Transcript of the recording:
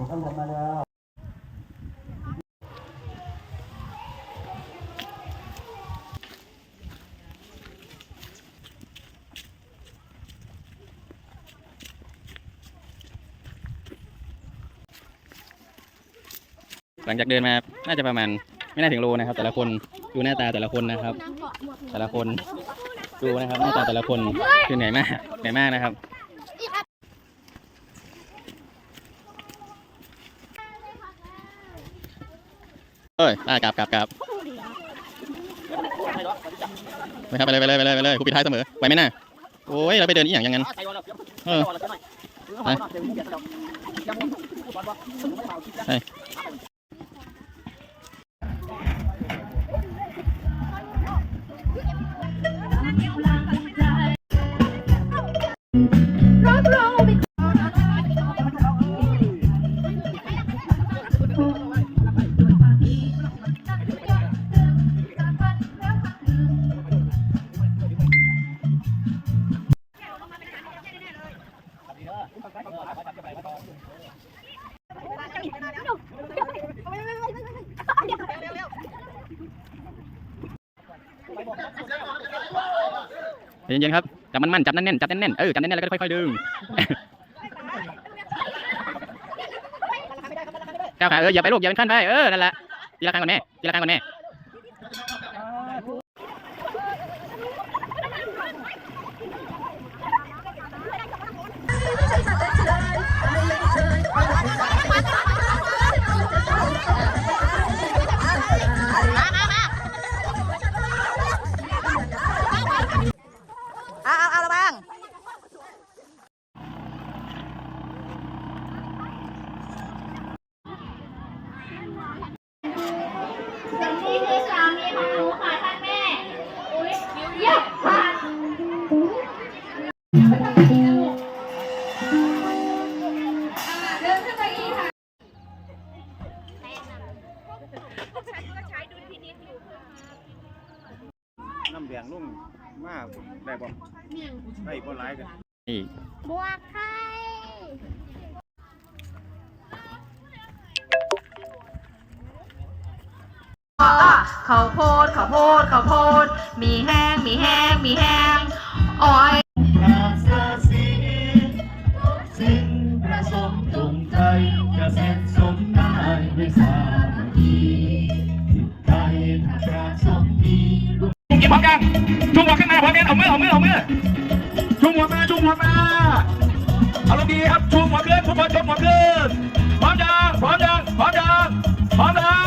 ผมก็ลงมาแล้วหลังจากเดินมา น่าจะประมาณไม่น่าถึงโลนะครับ แต่ละคนดูหน้าตาแต่ละคนนะครับ แต่ละคนดูนะครับหน้าตาแต่ละคนคือเหนื่อยมากเหนื่อยมากนะครับ เอ้ยอ่ากลับกลับกลับไปครับไปเลยไปเลยไปเลยไปเลยกูปิดท้ายเสมอไปไหมน่ะโอ้ยเราไปเดินอีอย่างอยังงั้นเออไป เย็นๆครับ จับมันๆจับแน่นๆจับแน่นๆเออจับแน่นๆแล้วก็ค่อยๆดึงก้าวขาเอออย่าไปลูกอย่าเป็นขั้นไปเออนั่นแหละทีละครั้งก่อนแม่ทีละครั้งก่อนแม่ นี่คือสามีของหนูค่ะท่านแม่ อุ้ยเยี่ยมค่ะ เดินขึ้นไปอีกค่ะ น้ำแดงลุ่มมากได้บ่ได้บ่หลายกันนี่บวกไข่ ข้าวโพดข้าวโพดข้าวโพด มีแห้งมีแห้งมีแห้งอ้อยสิ่งประสมตรงใจจะเสร็จมได้ไม่สามัคคีจิตใจประสมดีกินพร้อมกันจุ่มหัวขึ้นมาพร้อมกันเอามือเอามือเอามือจุ่มหัวมาจุ่มหัวมาอารมณ์ดีครับจุ่มหัวเกินทุกคนจุ่มหัวเกินพร้อมจังพร้อมจังพร้อมจังพร้อมจัง